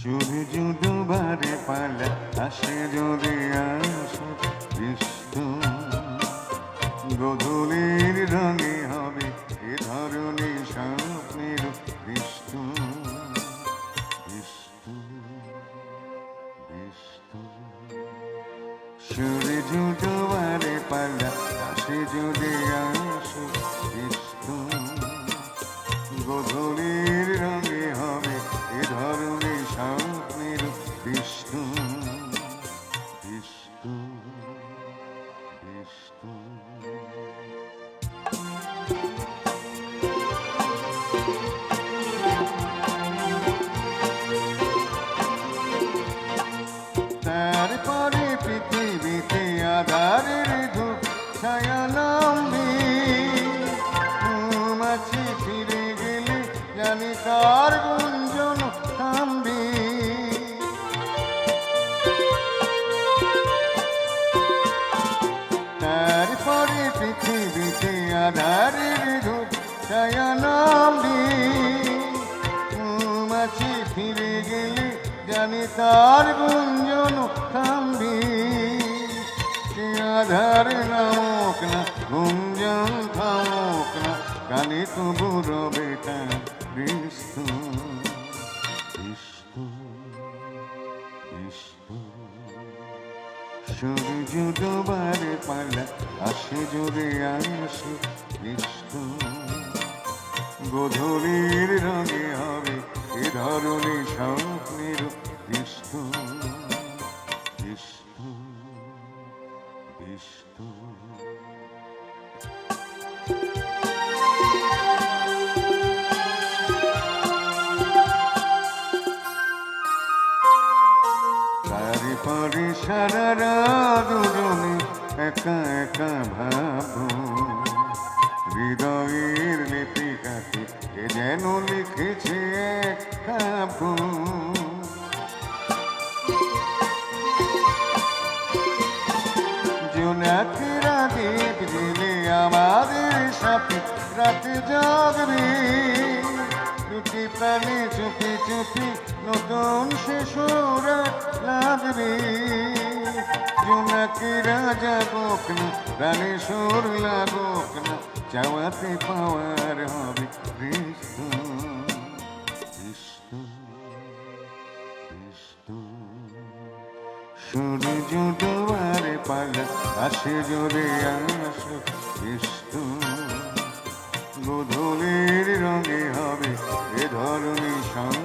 সূর্য ডুবারে পালা, আসে যদি আসো বিষ্ণু গধূলির রঙে হবে, এ ধরনের স্বপ্নের বিষ্ণু বিষ্ণু বিষ্ণু সূর্য ডুবারে পালা, আসে যদি তারপরে পৃথিবীতে আধারের ধূপ ছায়া আধারের ধূপ ছায়া নামবে মাছি ফিরে গেলে জানি তার গুঞ্জন থামবি আধার নামক না, গুঞ্জন থামক না কানে তবু রবে তার বিষ্ণু সূর্য ডোবার পালা, আসে জোরে আসে কৃষ্ণ। গোধূলির রঙে হবে এ ধরনের স্বপ্নের কৃষ্ণ। কৃষ্ণ বিষ্ণু তারপরে সারা একা একা ভাবো। হৃদয়ের লিপিকাতে কে যেন লিখেছে এক জেলে আমাদের সাথে রাতে জাগবে। প্রাণে চুপি চুপি নতুন শিশুর লাগবে। জোনাকেরা জাগক না প্রাণে সুর লাগুক না চাওয়াতে পাওয়ার হবে কৃষ্ণ কৃষ্ণ কৃষ্ণ। পালা আসে জোরে আসো বিষ্ণু গধূলির রঙে হবে ধরনের শঙ্খ